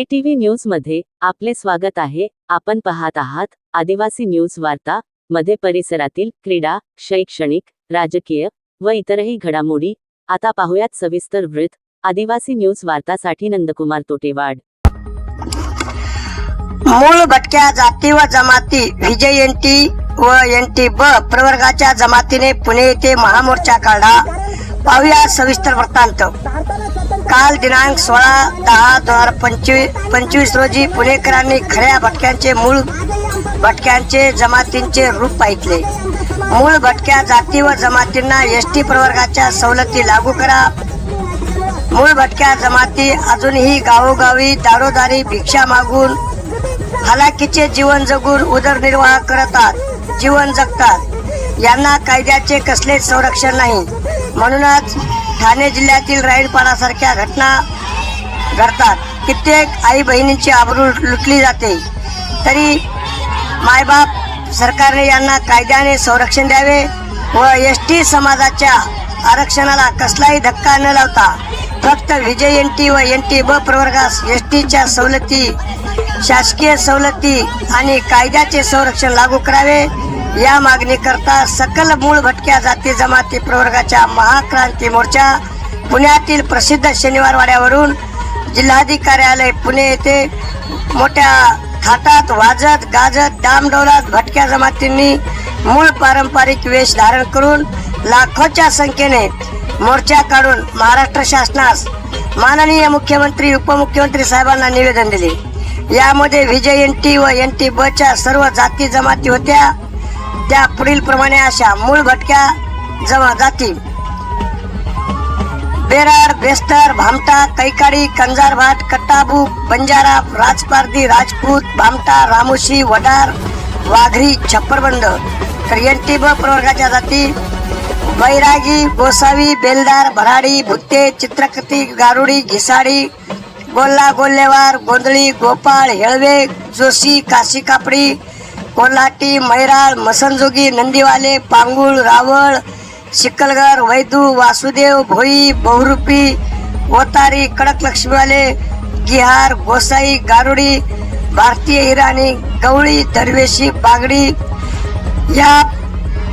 ए TV न्यूजमध्ये आपले स्वागत आहे. आपण पाहत आहात आदिवासी न्यूज वार्ता मध्ये परिसरातील क्रीडा शैक्षणिक राजकीय व इतरही घडामोडी. आता पाहूयात सविस्तर वृत्त. आदिवासी न्यूज वार्तासाठी नंदकुमार तोटेवाड. मूळ भटक्या जाती व जमाती विजय एन टी व एन टी ब प्रवर्गाच्या जमातीने पुणे येथे महामोर्चा काढला पाहूया सविस्तर वृत्तांत. काल दिनांक सोळा दहा दोन हजार पंचवीस पंचवीस रोजी पुणेकरांनी खऱ्या भटक्यांचे मूळ भटक्यांचे जमातींचे रूप पाहितले. मूळ भटक्या जाती व जमातींना एस टी प्रवर्गाच्या सवलती लागू करा. मूळ भटक्या जमाती अजूनही गावोगावी दारोदारी भिक्षा मागून हालाकीचे जीवन जगून उदरनिर्वाह करतात जीवन जगतात. यांना कायद्याचे कसलेच संरक्षण नाही. म्हणूनच ठाणे जिल्ह्यातील राईडपाडासारख्या घटना घडतात. कित्येक आई बहिणींची आबरू लुटली जाते. तरी मायबाप सरकारने यांना कायद्याने संरक्षण द्यावे व एस टी समाजाच्या आरक्षणाला कसलाही धक्का न लावता फक्त विजय एन टी व एन टी ब प्रवर्गास एस टीच्या सवलती शासकीय सवलती आणि कायद्याचे संरक्षण लागू करावे. या मागणी करता सकल मूळ भटक्या जाती जमाती प्रवर्गाच्या महाक्रांती मोर्चा पुण्यातील प्रसिद्ध शनिवार वाड्यावरून जिल्हाधिकार्यालय पुणे येथे मोठ्या थाटात वाजत गाजत डामडौलात भटक्या जमातींनी मूळ पारंपरिक वेश धारण करून लाखोच्या संख्येने मोर्चा काढून महाराष्ट्र शासनास माननीय मुख्यमंत्री उपमुख्यमंत्री साहेबांना निवेदन दिले. यामध्ये विजय एन टी व एन टी बच्या सर्व जाती जमाती होत्या. त्या पुढील प्रमाणे अशा मूळ भटक्या जमा जाती बेराड बेस्तर भामटा कैकाडी कंजारभाट कट्टाबू बंजारा राजपारदी राजपूत भामटा रामोशी वडार वाघरी छप्परबंद. तर एन टी ब प्रवर्गाच्या जाती बैरागी गोसावी बेलदार भराडी भुत्ते चित्रकती गारुडी घिसाडी गोल्ला गोल्लेवार गोंधळी गोपाळ हेळवे जोशी काशी कापडी कोल्हाटी मैराळ मसनजोगी नंदीवाले पांगुळ रावळ शिकलगर वैदू वासुदेव भोई बहुरूपी ओतारी कडक लक्ष्मीवाले गिहार गोसाई गारुडी भारतीय इराणी गवळी दरवेशी बागडी या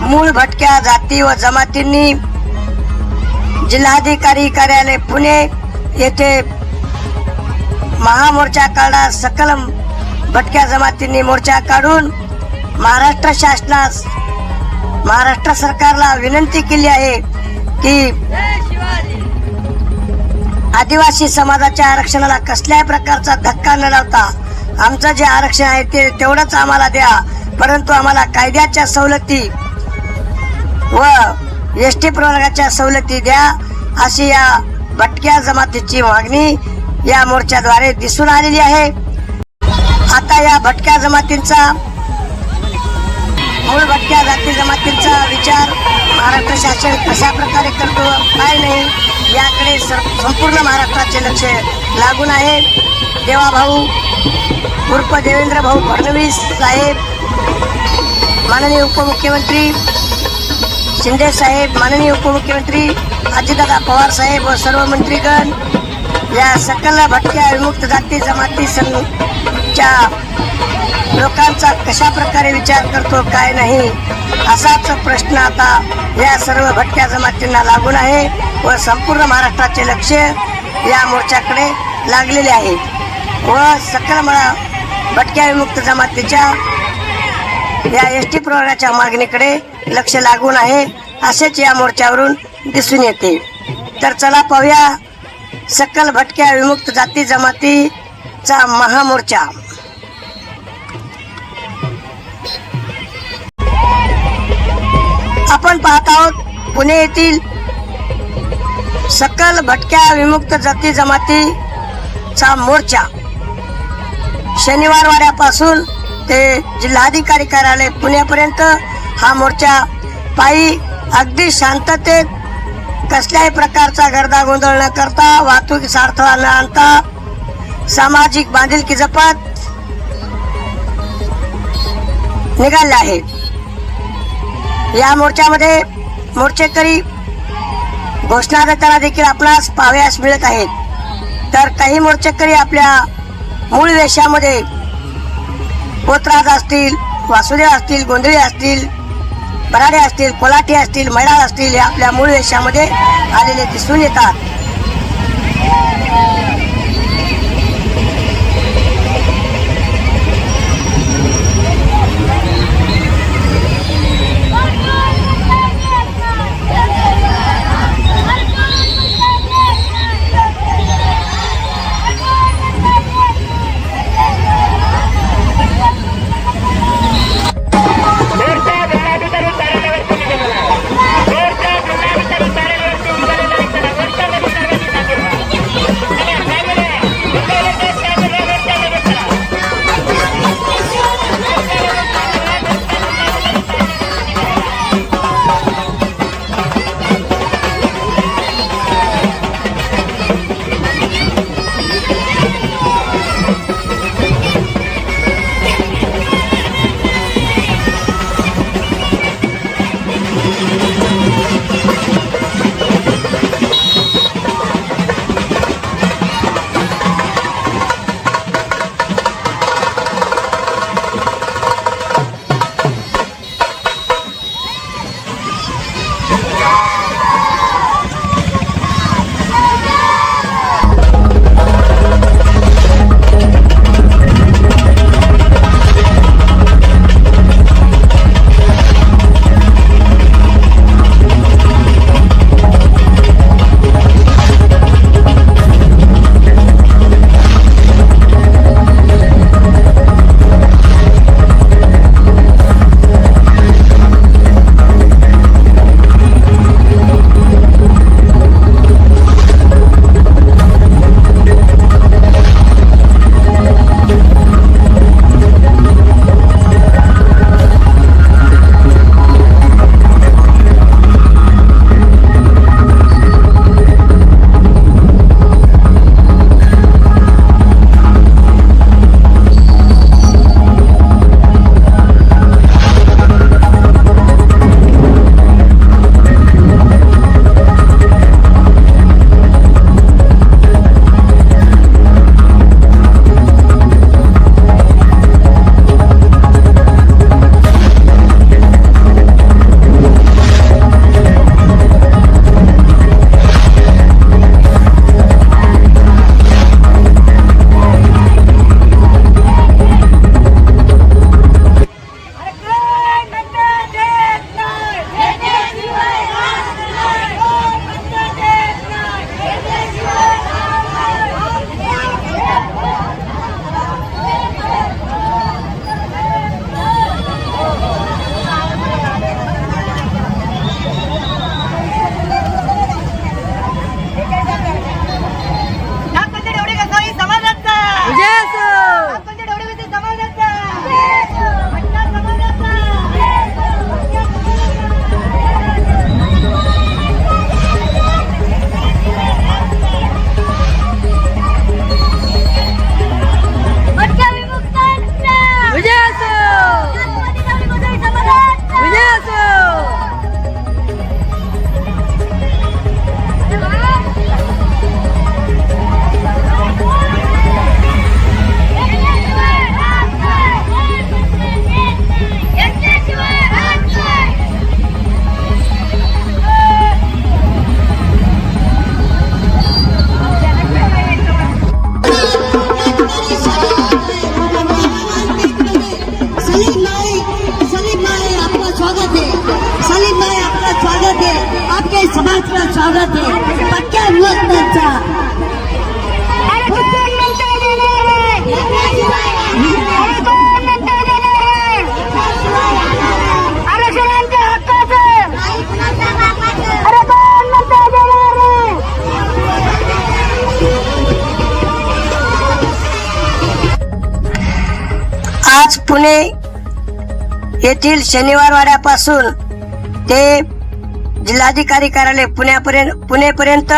मूळ भटक्या जाती व जमातींनी जिल्हाधिकारी कार्यालय पुणे येथे महामोर्चा काढा सकल भटक्या जमातींनी मोर्चा काढून महाराष्ट्र शासनास महाराष्ट्र सरकारला विनंती केली आहे की आदिवासी समाजाच्या आरक्षणाला कसल्याही प्रकारचा धक्का न लावता आमचं जे आरक्षण आहे ते तेवढंच आम्हाला द्या. परंतु आम्हाला कायद्याच्या सवलती व एस टी प्रवर्गाच्या सवलती द्या अशी या भटक्या जमातीची मागणी या मोर्चाद्वारे दिसून आलेली आहे. आता या भटक्या जमातींचा मूळ भटक्या जाती जमातींचा विचार महाराष्ट्र शासन कशा प्रकारे करतो काय नाही याकडे सर- संपूर्ण महाराष्ट्राचे लक्ष लागून आहे. देवाभाऊ उर्फ देवेंद्र भाऊ फडणवीस साहेब माननीय उपमुख्यमंत्री शिंदे साहेब माननीय उपमुख्यमंत्री अजितदादा पवार साहेब व सर्व मंत्रीगण या सकल भटक्या विमुक्त जाती जमाती संघच्या लोकांचा कशा प्रकारे विचार करतो काय नाही असाच प्रश्न आता या सर्व भटक्या जमातींना लागून आहे व संपूर्ण महाराष्ट्राचे लक्ष या मोर्चाकडे लागलेले आहे. व सकल मला भटक्या विमुक्त जमातीच्या या एस टी प्रवर्गाच्या मागणीकडे लक्ष लागून आहे असेच या मोर्चावरून दिसून येते. तर चला पाहूया सकल भटक्या विमुक्त जाती जमातीचा महामोर्चा. आपण पाहत आहोत पुणे येथील सकल भटक्या विमुक्त जाती जमातीचा मोर्चा. शनिवार वाड्यापासून ते जिल्हाधिकारी कार्यालय पुण्यापर्यंत हा मोर्चा पायी अगदी शांततेत कसल्याही प्रकारचा गर्दा गोंधळ न करता वाहतूक अडथळा न आणता सामाजिक बांधिलकी जपत निघाले आहेत. या मोर्चामध्ये मोर्चेकरी घोषणा देताना देखील आपणास पाहावयास मिळत आहेत तर काही मोर्चेकरी आपल्या मूळ वेशामध्ये पोतराज असतील वासुदेव असतील गोंधळी असतील बराडे असतील कोलाटे असतील मैडाळ असतील हे आपल्या मूळ वेशामध्ये आलेले दिसून येतात. आपके स्वागत है पक्क्या विरोधाचा आज पुणे येथील शनिवार वाड्यापासून ते जिल्हाधिकारी कार्यालय पुण्यापर्यंत पुणेपर्यंत